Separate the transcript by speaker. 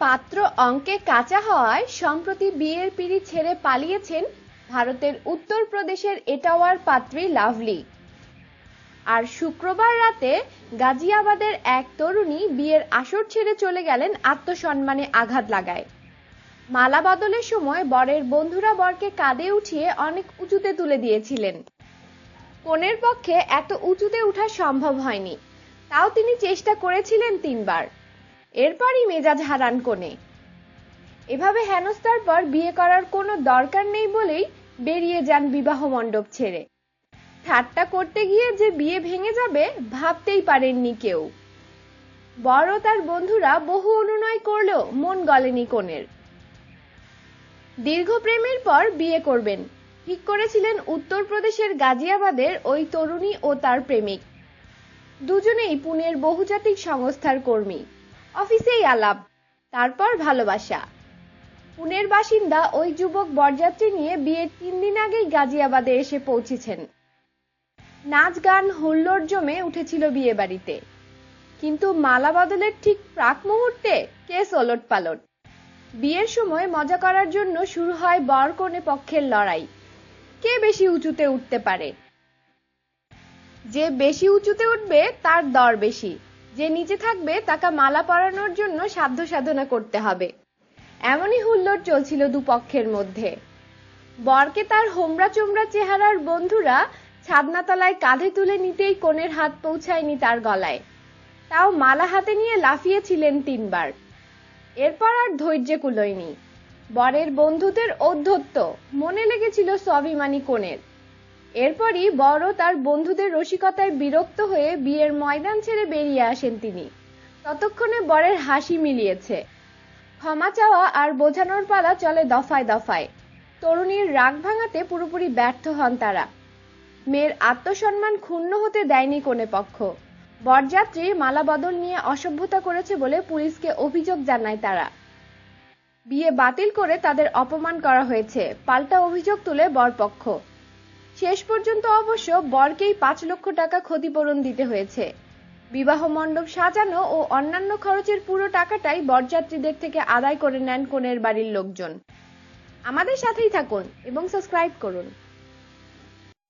Speaker 1: পাত্র অঙ্কে কাঁচা হওয়ায় সম্প্রতি বিয়ের পিঁড়ি ছেড়ে পালিয়েছেন ভারতের উত্তরপ্রদেশের এটাওয়ার পাত্রী লাভলি। আর শুক্রবার রাতে গাজিয়াবাদের এক তরুণী বিয়ের আসর ছেড়ে চলে গেলেন আত্মসম্মানে আঘাত লাগায়। মালা বদলের সময় বরের বন্ধুরা বরকে কাঁধে উঠিয়ে অনেক উঁচুতে তুলে দিয়েছিলেন। কনের পক্ষে এত উঁচুতে ওঠা সম্ভব হয়নি। তাও তিনি চেষ্টা করেছিলেন তিনবার। এরপরই মেজাজ হারান কোণে এভাবে হেনস্থার পর বিয়ে করার কোনো দরকার নেই বলেই বেরিয়ে যান বিবাহ মণ্ডপ ছেড়ে। ঠাট্টা করতে গিয়ে যে বিয়ে ভেঙে যাবে ভাবতেই পারেননি কেউ। বড় তার বন্ধুরা বহু অনুনয় করলেও মন গলেনি কোণের দীর্ঘ প্রেমের পর বিয়ে করবেন। ঠিক করেছিলেন উত্তরপ্রদেশের গাজিয়াবাদের ওই তরুণী ও তার প্রেমিক। দুজনেই পুনের বহুজাতিক সংস্থার কর্মী। অফিসেই আলাপ, তারপর ভালোবাসা। পুনের বাসিন্দা ওই যুবক বরযাত্রী নিয়ে বিয়ের তিন দিন আগেই গাজিয়াবাদে এসে পৌঁছেছেন। নাচ গান হুল্লোড় জমে উঠেছিল বিয়ে বাড়িতে। কিন্তু মালা বদলের ঠিক প্রাক মুহূর্তে কেস ওলট পালট বিয়ের সময় মজা করার জন্য শুরু হয় বর কনে পক্ষের লড়াই। কে বেশি উঁচুতে উঠতে পারে? যে বেশি উঁচুতে উঠবে, তার দর বেশি। যে নিচে থাকবে, তাকে মালা পরানোর জন্য সাধ্য সাধনা করতে হবে। এমনই হুল্লোড় চলছিল দুপক্ষের মধ্যে। বরকে তার হোমরা চোমরা চেহারার বন্ধুরা ছাদনাতলায় কাঁধে তুলে নিতেই কোণের হাত পৌঁছায়নি তার গলায়। তাও মালা হাতে নিয়ে লাফিয়েছিলেন তিনবার। এরপর আর ধৈর্য কুলোয়নি। বরের বন্ধুদের ঔদ্ধত্য মনে লেগেছিল স্বাভিমানী কোণের। এরপরই বড় তার বন্ধুদের রসিকতায় বিরক্ত হয়ে বিয়ের ময়দান ছেড়ে বেরিয়ে আসেন তিনি। ততক্ষণে বরের হাসি মিলিয়েছে। ক্ষমা চাওয়া আর বোঝানোর পালা চলে দফায় দফায়। তরুণীর রাগ ভাঙাতে পুরোপুরি ব্যর্থ হন তারা। মেয়ের আত্মসম্মান ক্ষুণ্ণ হতে দেয়নি কোনে পক্ষ। বরযাত্রী মালা বদল নিয়ে অসভ্যতা করেছে বলে পুলিশকে অভিযোগ জানায় তারা। বিয়ে বাতিল করে তাদের অপমান করা হয়েছে, পাল্টা অভিযোগ তুলে বরপক্ষ। শেষ পর্যন্ত অবশ্য বরকেই পাঁচ লক্ষ টাকা ক্ষতিপূরণ দিতে হয়েছে। বিবাহ মণ্ডপ সাজানো ও অন্যান্য খরচের পুরো টাকাটাই বরযাত্রীদের থেকে আদায় করে নেন কনের বাড়ির লোকজন। আমাদের সাথেই থাকুন এবং সাবস্ক্রাইব করুন।